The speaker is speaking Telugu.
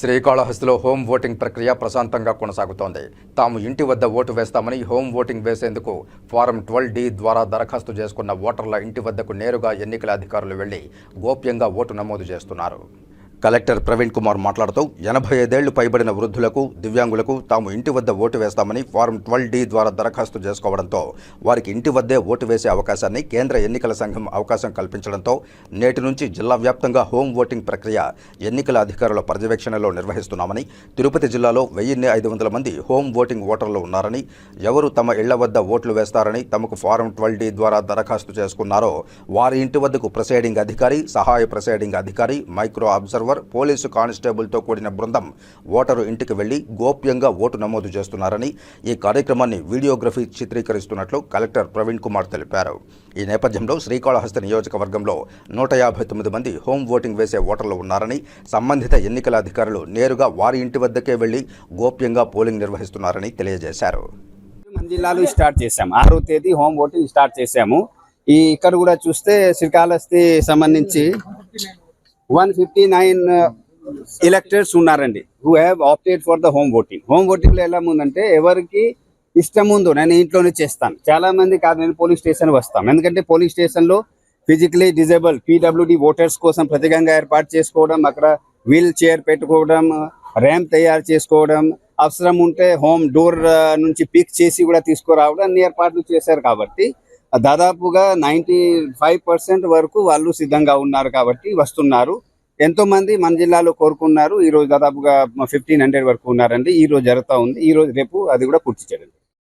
శ్రీకాళహస్తిలో హోమ్ ఓటింగ్ ప్రక్రియ ప్రశాంతంగా కొనసాగుతోంది. తాము ఇంటి వద్ద ఓటు వేస్తామని హోమ్ ఓటింగ్ వేసేందుకు ఫారం ట్వెల్వ్ డి ద్వారా దరఖాస్తు చేసుకున్న ఓటర్ల ఇంటి వద్దకు నేరుగా ఎన్నికల అధికారులు వెళ్ళి గోప్యంగా ఓటు నమోదు చేస్తున్నారు. కలెక్టర్ ప్రవీణ్ కుమార్ మాట్లాడుతూ ఎనభై ఐదేళ్ళు పైబడిన వృద్ధులకు దివ్యాంగులకు తాము ఇంటి వద్ద ఓటు వేస్తామని ఫారం ట్వెల్వ్ డి ద్వారా దరఖాస్తు చేసుకోవడంతో వారికి ఇంటి వద్దే ఓటు వేసే అవకాశాన్ని కేంద్ర ఎన్నికల సంఘం అవకాశం కల్పించడంతో నేటి నుంచి జిల్లా వ్యాప్తంగా హోమ్ ఓటింగ్ ప్రక్రియ ఎన్నికల అధికారుల పర్యవేక్షణలో నిర్వహిస్తున్నామని తిరుపతి జిల్లాలో వెయ్యిన్ని ఐదు వందల మంది హోమ్ ఓటింగ్ ఓటర్లు ఉన్నారని ఎవరు తమ ఇళ్ళ వద్ద ఓట్లు వేస్తారని తమకు ఫారం ట్వెల్వ్ డి ద్వారా దరఖాస్తు చేసుకున్నారో వారి ఇంటి వద్దకు ప్రసైడింగ్ అధికారి సహాయ ప్రిసైడింగ్ అధికారి మైక్రో అబ్జర్వర్ పోలీసు కానిస్టేబుల్తో కూడిన బృందం ఓటరు ఇంటికి వెళ్ళి గోప్యంగా ఓటు నమోదు చేస్తున్నారని ఈ కార్యక్రమాన్ని వీడియోగ్రఫీ చిత్రీకరిస్తున్నట్లు కలెక్టర్ ప్రవీణ్ కుమార్ తెలిపారు. ఈ నేపథ్యంలో శ్రీకాళహస్తి నియోజకవర్గంలో నూట యాభై తొమ్మిది మంది హోమ్ ఓటింగ్ వేసే ఓటర్లు ఉన్నారని సంబంధిత ఎన్నికల అధికారులు నేరుగా వారి ఇంటి వద్దకే వెళ్ళి గోప్యంగా పోలింగ్ నిర్వహిస్తున్నారని తెలియజేశారు. జిల్లాలు జిల్లాలో స్టార్ట్ చేశాము. ఆరో తేదీ హోమ్ ఓటింగ్ స్టార్ట్ చేశాము. ఈ ఇక్కడ కూడా చూస్తే శ్రీకాళహస్తి సంబంధించి one fifty nine uh, electors ఉన్నారండి who have opted for the home voting home ఓటింగ్లో ఎలా ఉందంటే ఎవరికి ఇష్టం ఉందో నేను ఇంట్లోనే చేస్తాను. చాలా మంది కాదు నేను పోలీస్ స్టేషన్ వస్తాం ఎందుకంటే పోలీస్ స్టేషన్లో ఫిజికలీ డిజేబుల్ పీడబ్ల్యూడి ఓటర్స్ కోసం ప్రత్యేకంగా ఏర్పాటు చేసుకోవడం అక్కడ వీల్ చైర్ పెట్టుకోవడం ర్యాంప్ తయారు చేసుకోవడం అవసరం ఉంటే హోమ్ డోర్ uh, నుంచి పిక్ చేసి కూడా తీసుకురావడం అన్ని ఏర్పాట్లు చేశారు కాబట్టి దాదాపుగా నైంటీ ఫైవ్ పర్సెంట్ వరకు వాళ్ళు సిద్ధంగా ఉన్నారు కాబట్టి వస్తున్నారు. ఎంతో మంది మన జిల్లాలో కోరుకున్నారు ఈ రోజు దాదాపుగా ఫిఫ్టీన్ హండ్రెడ్ వరకు ఉన్నారండి. ఈ రోజు జరుగుతూ ఉంది. ఈ రోజు రేపు అది కూడా పూర్తి చేయండి.